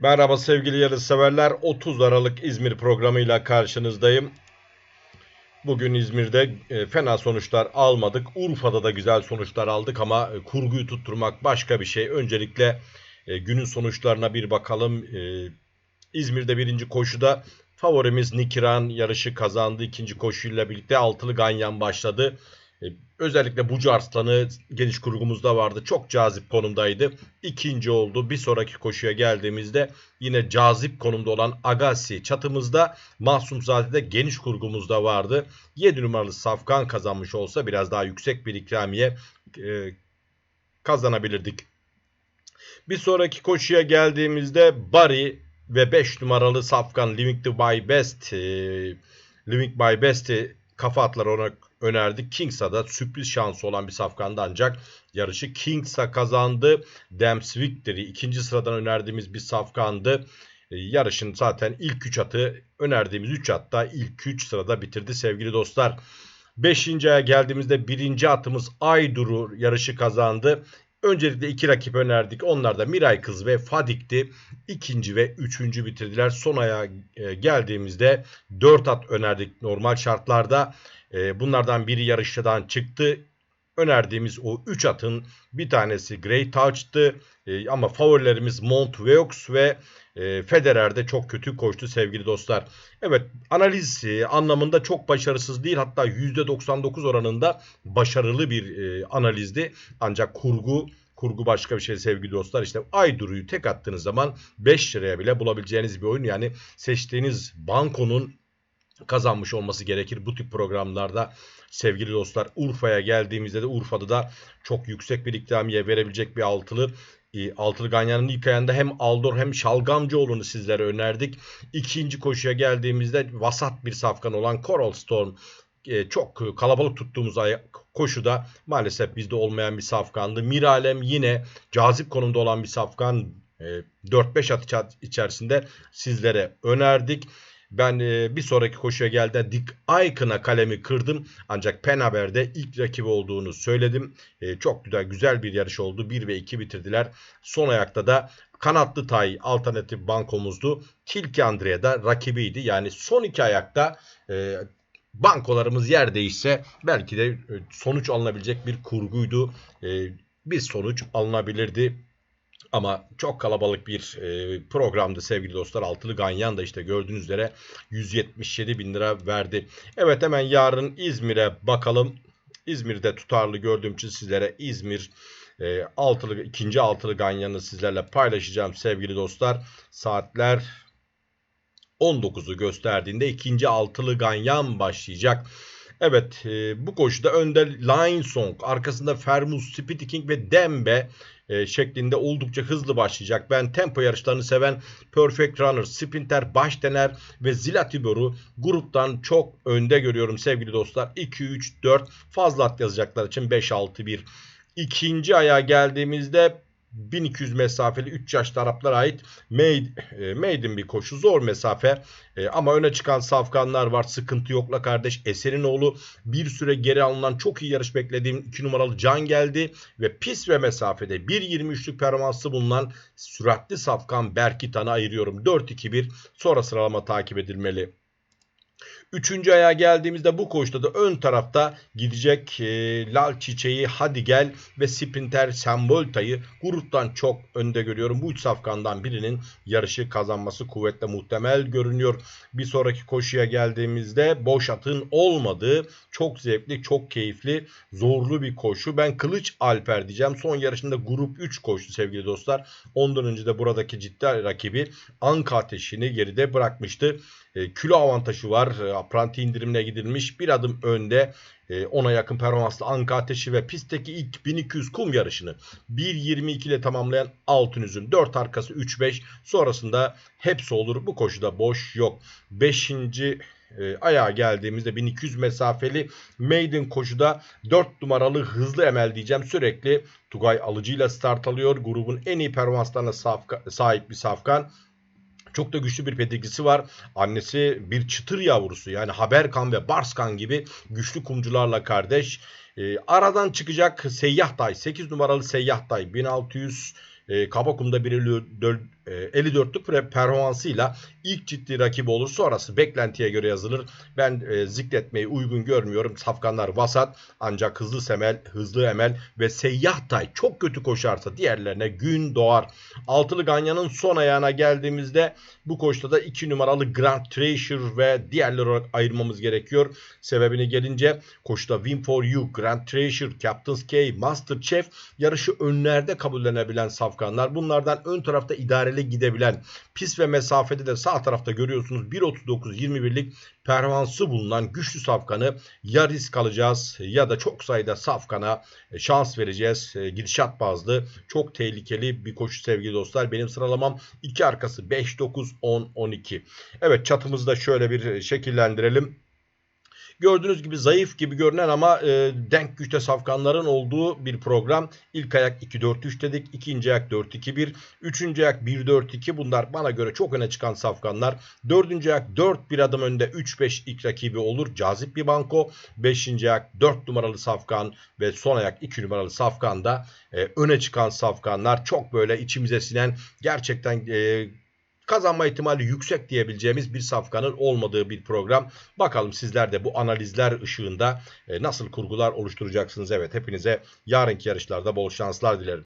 Merhaba sevgili yarışseverler. 30 Aralık İzmir programıyla karşınızdayım. Bugün İzmir'de e, fena sonuçlar almadık. Urfa'da da güzel sonuçlar aldık ama e, kurguyu tutturmak başka bir şey. Öncelikle e, günün sonuçlarına bir bakalım. İzmir'de birinci koşuda favorimiz Nikiran yarışı kazandı. İkinci koşuyla birlikte altılı Ganyan başladı. E, özellikle Bucu Arslan'ı geniş kurgumuzda vardı. Çok cazip konumdaydı. İkinci oldu. Bir sonraki koşuya geldiğimizde yine cazip konumda olan Agassi çatımızda Mahsum Zade'de geniş kurgumuzda vardı. 7 numaralı Safkan kazanmış olsa biraz daha yüksek bir ikramiye e, kazanabilirdik. Bir sonraki koşuya geldiğimizde Bari ve 5 numaralı Safkan Living by Best e, Living by Best'i kafa atlar ona önerdik. Kings'a da sürpriz şansı olan bir safkandı ancak yarışı Kings'a kazandı. Dams Victory ikinci sıradan önerdiğimiz bir safkandı. E, yarışın zaten ilk 3 atı önerdiğimiz 3 hatta ilk 3 sırada bitirdi sevgili dostlar. 5. aya geldiğimizde birinci atımız Aydur'u yarışı kazandı. Öncelikle iki rakip önerdik. Onlar da Miray Kız ve Fadik'ti. İkinci ve üçüncü bitirdiler. Son aya e, geldiğimizde dört at önerdik normal şartlarda. E, bunlardan biri yarıştan çıktı. Önerdiğimiz o 3 atın bir tanesi Grey Touch'tı. E, ama favorilerimiz Montveux ve e, Federer de çok kötü koştu sevgili dostlar. Evet analiz e, anlamında çok başarısız değil. Hatta %99 oranında başarılı bir e, analizdi. Ancak kurgu kurgu başka bir şey sevgili dostlar. İşte Ayduru'yu tek attığınız zaman 5 liraya bile bulabileceğiniz bir oyun. Yani seçtiğiniz bankonun kazanmış olması gerekir bu tip programlarda sevgili dostlar. Urfa'ya geldiğimizde de Urfa'da da çok yüksek bir ikramiye verebilecek bir altılı e, Altılı Ganyan'ın ilk ayında hem Aldor hem Şalgamcıoğlu'nu sizlere önerdik. İkinci koşuya geldiğimizde vasat bir safkan olan Coral Storm e, çok kalabalık tuttuğumuz ay, koşuda maalesef bizde olmayan bir safkandı. Miralem yine cazip konumda olan bir safkan e, 4-5 at içerisinde sizlere önerdik. Ben e, bir sonraki koşuya geldi Dick Icon'a kalemi kırdım. Ancak Penaber'de ilk rakibi olduğunu söyledim. E, çok güzel güzel bir yarış oldu. 1 ve 2 bitirdiler. Son ayakta da Kanatlı Tay alternatif bankomuzdu. Tilki Andrea da rakibiydi. Yani son iki ayakta e, bankolarımız yer değişse belki de sonuç alınabilecek bir kurguydu. Bir sonuç alınabilirdi. Ama çok kalabalık bir e, programdı sevgili dostlar. Altılı Ganyan da işte gördüğünüz üzere 177 bin lira verdi. Evet hemen yarın İzmir'e bakalım. İzmir'de tutarlı gördüğüm için sizlere İzmir e, altılı ikinci altılı ganyanı sizlerle paylaşacağım sevgili dostlar. Saatler 19'u gösterdiğinde ikinci altılı ganyan başlayacak. Evet e, bu koşuda önde Line Song arkasında Fermus, Speedy King ve Dembe e, şeklinde oldukça hızlı başlayacak. Ben tempo yarışlarını seven Perfect Runner, Sprinter, Baştener ve Zilatibor'u gruptan çok önde görüyorum sevgili dostlar. 2, 3, 4 fazla at yazacaklar için 5, 6, 1. İkinci aya geldiğimizde 1200 mesafeli 3 yaşlı Araplara ait made, e, maiden bir koşu. Zor mesafe e, ama öne çıkan safkanlar var. Sıkıntı yokla kardeş. Eser'in oğlu bir süre geri alınan çok iyi yarış beklediğim 2 numaralı Can geldi. Ve pis ve mesafede 1.23'lük performansı bulunan süratli safkan Berkitan'ı ayırıyorum. 4-2-1 sonra sıralama takip edilmeli. Üçüncü ayağa geldiğimizde bu koşuda da ön tarafta gidecek e, Lal Çiçeği, Hadi Gel ve Sprinter Sembolta'yı gruptan çok önde görüyorum. Bu üç safkandan birinin yarışı kazanması kuvvetle muhtemel görünüyor. Bir sonraki koşuya geldiğimizde boş atın olmadığı çok zevkli, çok keyifli, zorlu bir koşu. Ben Kılıç Alper diyeceğim. Son yarışında grup 3 koştu sevgili dostlar. Ondan önce de buradaki ciddi rakibi Anka Ateşi'ni geride bırakmıştı. E, kilo avantajı var. Apranti indirimine gidilmiş. Bir adım önde e, ona yakın performanslı Anka Ateşi ve pistteki ilk 1200 kum yarışını 1.22 ile tamamlayan Altın Üzüm. 4 arkası 3-5 sonrasında hepsi olur. Bu koşuda boş yok. 5. E, ayağa geldiğimizde 1200 mesafeli maiden koşuda 4 numaralı hızlı emel diyeceğim. Sürekli Tugay Alıcı start alıyor. Grubun en iyi performanslarına sahip bir safkan. Çok da güçlü bir pedigrisi var. Annesi bir çıtır yavrusu yani Haberkan ve Barskan gibi güçlü kumcularla kardeş. E, aradan çıkacak Seyyah Day 8 numaralı Seyyah Day 1600 e, Kabakum'da bir e, 54'lük pre- performansıyla ilk ciddi rakibi olur. Sonrası beklentiye göre yazılır. Ben e, zikretmeyi uygun görmüyorum. Safkanlar vasat ancak hızlı semel, hızlı emel ve seyyah tay çok kötü koşarsa diğerlerine gün doğar. Altılı Ganyan'ın son ayağına geldiğimizde bu koşuda da 2 numaralı Grand Treasure ve diğerleri olarak ayırmamız gerekiyor. Sebebine gelince koşuda Win for You, Grand Treasure, Captain's K, Master Chef yarışı önlerde kabullenebilen safkanlar. Bunlardan ön tarafta idareli gidebilen pis ve mesafede de sağ tarafta görüyorsunuz 1.39-21'lik performansı bulunan güçlü safkanı ya risk alacağız ya da çok sayıda safkana e, şans vereceğiz. E, Gidişat bazlı çok tehlikeli bir koşu sevgili dostlar. Benim sıralamam 2 arkası 5, 9, 10, 12. Evet çatımızı da şöyle bir e, şekillendirelim. Gördüğünüz gibi zayıf gibi görünen ama e, denk güçte safkanların olduğu bir program. İlk ayak 2-4-3 dedik. ikinci ayak 4-2-1. Üçüncü ayak 1-4-2. Bunlar bana göre çok öne çıkan safkanlar. Dördüncü ayak 4 bir adım önde 3-5 ilk rakibi olur. Cazip bir banko. Beşinci ayak 4 numaralı safkan ve son ayak 2 numaralı safkanda e, öne çıkan safkanlar. Çok böyle içimize sinen gerçekten e, kazanma ihtimali yüksek diyebileceğimiz bir safkanın olmadığı bir program. Bakalım sizler de bu analizler ışığında e, nasıl kurgular oluşturacaksınız? Evet hepinize yarınki yarışlarda bol şanslar dilerim.